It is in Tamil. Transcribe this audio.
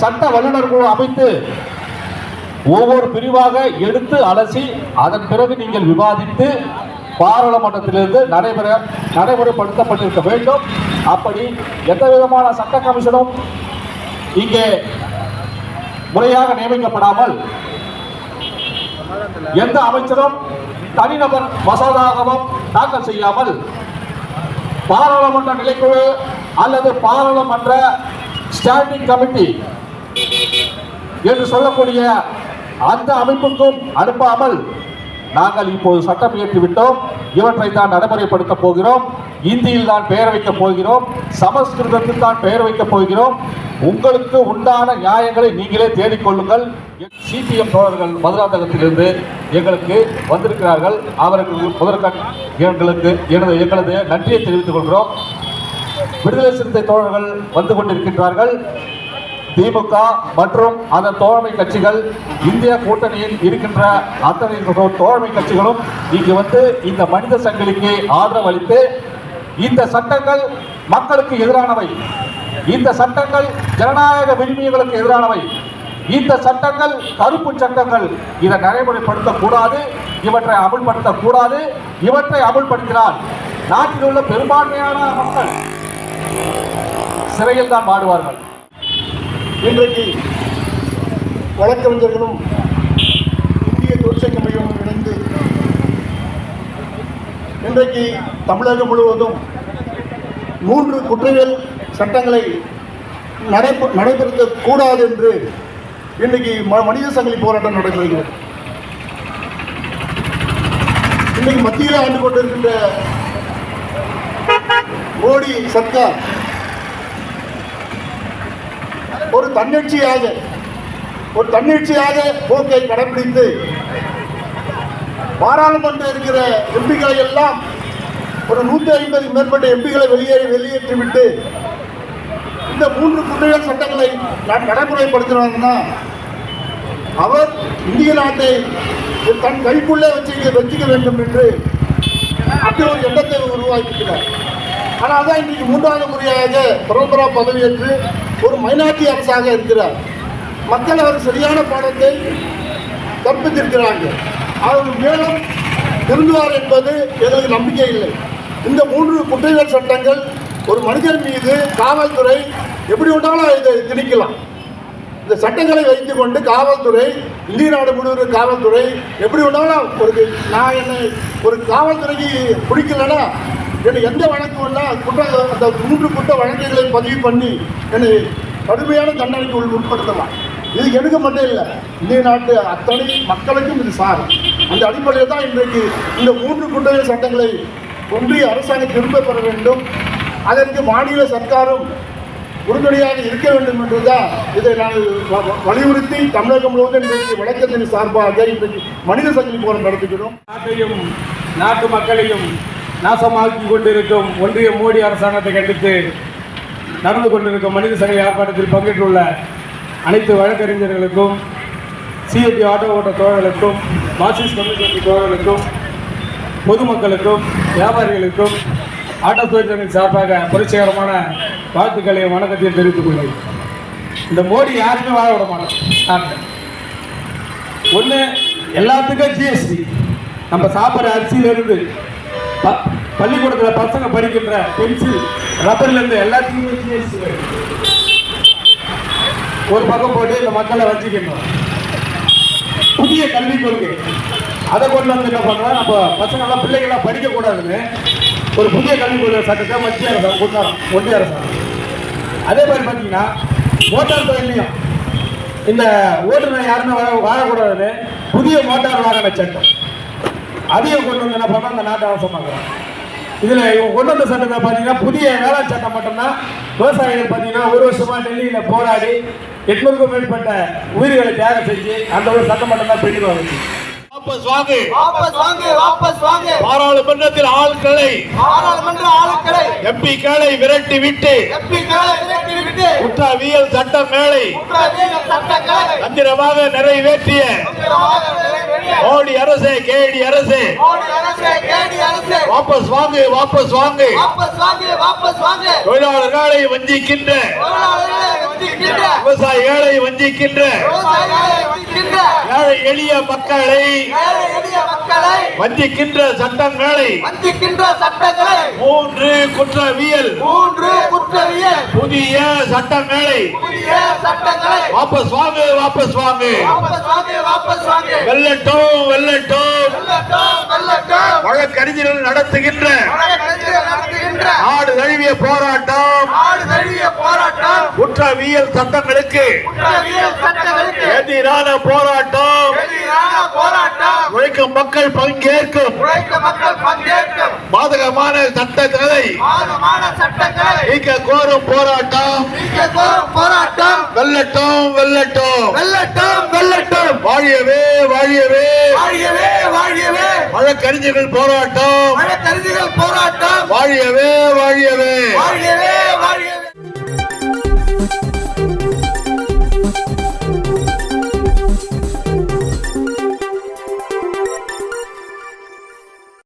சட்ட வல்லுநர் குழு அமைத்து ஒவ்வொரு பிரிவாக எடுத்து அலசி அதன் பிறகு நீங்கள் விவாதித்து பாராளுமன்றத்திலிருந்து நடைபெற நடைமுறைப்படுத்தப்பட்டிருக்க வேண்டும். அப்படி எந்த விதமான சட்ட கமிஷனும் இங்கே முறையாக நியமிக்கப்படாமல் எந்த அமைச்சரும் தனிநபர் மசோதாகவும் தாக்கல் செய்யாமல் பாராளுமன்ற நிலைக்குழு அல்லது பாராளுமன்ற ஸ்டாண்டிங் கமிட்டி என்று சொல்லக்கூடிய அந்த அமைப்புக்கும் அனுப்பாமல் நாங்கள் இப்போது சட்டம் இயற்றி விட்டோம். இவற்றை தான் நடைமுறைப்படுத்த போகிறோம். இந்தியில் தான் பெயர் வைக்கப் போகிறோம். சமஸ்கிருதத்தில் தான் பெயர் வைக்கப் போகிறோம். உங்களுக்கு உண்டான நியாயங்களை நீங்களே தேடிக்கொள்ளுங்கள் சிபிஎம் தோழர்கள் மதுராந்தகத்திலிருந்து எங்களுக்கு வந்திருக்கிறார்கள். அவர்களுக்கு முதற்கண் எங்களுக்கு எனது எங்களது நன்றியை தெரிவித்துக் கொள்கிறோம். விடுதலை சிறுத்தை தோழர்கள் வந்து கொண்டிருக்கின்றார்கள். திமுக மற்றும் அதன் தோழமை கட்சிகள் இந்திய கூட்டணியில் இருக்கின்ற அத்தனை தோழமை கட்சிகளும் இங்கு வந்து இந்த மனித சங்கிலிக்கு ஆதரவு அளித்து இந்த சட்டங்கள் மக்களுக்கு எதிரானவை. இந்த சட்டங்கள் ஜனநாயக விழுமியங்களுக்கு எதிரானவை. இந்த சட்டங்கள் கருப்பு சட்டங்கள். இதை நடைமுறைப்படுத்த கூடாது இவற்றை அமல்படுத்த கூடாது இவற்றை அமல்படுத்தினால் நாட்டில் உள்ள பெரும்பான்மையான மக்கள் சிறையில் தான் வாடுவார்கள். இன்றைக்கு வழக்கறிஞர்களும் இந்திய தொழிற்சங்க மையமும் இணைந்து இன்றைக்கு தமிழகம் முழுவதும் மூன்று குற்றவியல் சட்டங்களை நடைபெ நடைபெறுத்தக்கூடாது என்று இன்றைக்கு ம- மனித சங்கிலி போராட்டம் நடைபெறுகிறது. இன்றைக்கு மத்தியில் ஆண்டு கொண்டிருக்கின்ற மோடி சர்க்கார் ஒரு தன்னிச்சையாக ஒரு தன்னிச்சையாக போக்கை கடைபிடித்து பாராளுமன்றம் இருக்கிற எம்பிக்களை எல்லாம் ஒரு நூற்றி ஐம்பது மேற்பட்ட எம்பிகளை வெளியேறி வெளியேற்றிவிட்டு இந்த மூன்று குற்றவியல் சட்டங்களை நான் நடைமுறைப்படுத்தினாங்கன்னா அவர் இந்திய நாட்டை தன் கைக்குள்ளே வச்சுக்க வச்சுக்க வேண்டும் என்று அப்படி ஒரு எண்ணத்தை உருவாக்கிக்கிறார் ஆனால் அதான் இன்னைக்கு மூன்றாவது முறையாக பரம்பரா பதவியேற்று ஒரு மைனாரிட்டி அரசாக இருக்கிறார். மக்கள் அவர் சரியான பாடத்தை கற்பித்திருக்கிறாங்க. அவர் மேலும் திரும்புவார் என்பது எங்களுக்கு நம்பிக்கை இல்லை. இந்த மூன்று குற்றவியல் சட்டங்கள் ஒரு மனிதன் மீது காவல்துறை எப்படி வேணாலும் இதை திணிக்கலாம். இந்த சட்டங்களை வைத்துக்கொண்டு காவல்துறை இந்திய நாடு முழுவதும் காவல்துறை எப்படி வேணாலும் ஒரு நான் என்னை ஒரு காவல்துறைக்கு பிடிக்கலன்னா என்னை எந்த வழக்கு வந்தால் குற்ற அந்த மூன்று குற்ற வழக்குகளை பதிவு பண்ணி என்னை கடுமையான தண்டனைக்கு உள் உட்படுத்தலாம். இது எனக்கு மட்டும் இல்லை இந்திய நாட்டு அத்தனை மக்களுக்கும் இது சார். அந்த அடிப்படையில் தான் இன்றைக்கு இந்த மூன்று குற்றவியல் சட்டங்களை ஒன்றிய அரசாங்கம் திரும்ப பெற வேண்டும். அதற்கு மாநில சர்க்காரும் உறுதுணையாக இருக்க வேண்டும் என்றுதான் இதை நாங்கள் வ- வலியுறுத்தி தமிழகம் முழுவதும் இன்றைக்கு வழக்கத்தின் சார்பாக இன்றைக்கு மனித சங்கிலி போராட்டம் நடத்துகிறோம். நாட்டையும் நாட்டு மக்களையும் நாசமாக்கி கொண்டிருக்கும் ஒன்றிய மோடி அரசாங்கத்தை கண்டித்து நடந்து கொண்டிருக்கும் மனித சங்க ஆர்ப்பாட்டத்தில் பங்கேற்றுள்ள அனைத்து வழக்கறிஞர்களுக்கும் சிஎப்பி ஆட்டோ ஓட்ட தோழர்களுக்கும் மார்க்சிஸ்ட் கம்யூனிஸ்ட் தோழர்களுக்கும் பொதுமக்களுக்கும் வியாபாரிகளுக்கும் ஆட்டோ தொழிற்சங்கத்தின் சார்பாக புரட்சிகரமான வாழ்த்துக்களையும் வணக்கத்தையும் தெரிவித்துக் கொள்கிறேன். இந்த மோடி யாருமே வாழ விட மாட்டோம் ஒன்று எல்லாத்துக்கும் ஜிஎஸ்டி நம்ம சாப்பிட்ற அரிசியிலிருந்து பள்ளிக்கூடத்தில் பசங்க படிக்கின்ற பென்சில் ரப்பர்லேருந்து எல்லாத்துக்குமே ஜிஎஸ்டி ஒரு பக்கம் போட்டு இந்த மக்களை வச்சுக்கணும் புதிய கல்விக் கொள்கை. அதை கொண்டு வந்து என்ன பண்ணுறோம் நம்ம பசங்கள்லாம் பிள்ளைகள்லாம் படிக்கக்கூடாதுன்னு ஒரு புதிய கல்விக் கொள்கை சட்டத்தை மத்திய அரசாங்கம் கொண்டாடும் ஒன்றிய அரசாங்கம் அதே மாதிரி பார்த்தீங்கன்னா மோட்டார் தொழிலையும் இந்த ஓட்டுநர் யாருமே வாழ வாழக்கூடாதுன்னு புதிய மோட்டார் வாகன சட்டம். அதையும் கொண்டு வந்து என்ன பண்ணோம் இந்த நாட்டை அவசரமாக்குறோம் இதில் இவங்க கொண்டு வந்த சட்டத்தை பார்த்தீங்கன்னா புதிய வேளாண் சட்டம் மட்டும்தான். விவசாயிகள் பார்த்தீங்கன்னா ஒரு வருஷமா டெல்லியில் போராடி எட்நூறுக்கும் மேற்பட்ட உயிர்களை தியாகம் செஞ்சு அந்த ஒரு சட்டம் மட்டும்தான் பெண்டிங் வந்துச்சு வாபஸ் வாங்கு. வாபஸ் வாங்கு வாபஸ் வாங்கு. பாராளுமன்றத்தில் ஆட்களை பாராளுமன்ற ஆளுக்களை. எம்பிக்களை விரட்டி விட்டு. எம்பிக்களை விரட்டி விட்டு. குற்றவியல் சட்ட மேலை. குற்றவியல் தந்திரமாக நிறைவேற்றிய. தந்திரமாக நிறைவேற்றிய மோடி அரசே கேடி அரசே. வாபஸ் வாங்கு வாபஸ் வாங்கு. தொழிலாளர்களை வஞ்சிக்கின்ற. விவசாயிகளை வஞ்சிக்கின்ற. ஏழை எளிய மக்களை வஞ்சிக்கின்ற சட்டங்களை. மூன்று குற்றவியல். மூன்று குற்றவியல் புதிய சட்டங்களை. புதிய சட்டங்களை. வாபஸ் வாங்கு வாபஸ் வாங்கு. வாபஸ் வாங்கு வாபஸ் வாங்கு. வெல்லட்டும் வெல்லட்டும். வெல்லட்டும் வழக்கறிஞர்கள் நடத்துகின்ற நாடு தழுவிய போராட்டம். நாடு தழுவிய போராட்டம். குற்றவியல் சட்டங்களுக்கு. எதிரான போராட்டம். உழைக்கும் மக்கள் பங்கேற்கும். உழைக்க மக்கள் பங்கேற்கும். பாதகமான சட்டங்களை நீக்க கோரும் போராட்டம். நீக்க கோரும் போராட்டம். வெல்லட்டும் வெல்லட்டும். வெல்லட்டும் வெல்லட்டும். வாழியவே வாழியவே. வாழியவே வாழியவே. வழக்கறிஞர்கள் போராட்டம். வழக்கறிஞர்கள் போராட்டம். வாழியவே வாழியவே.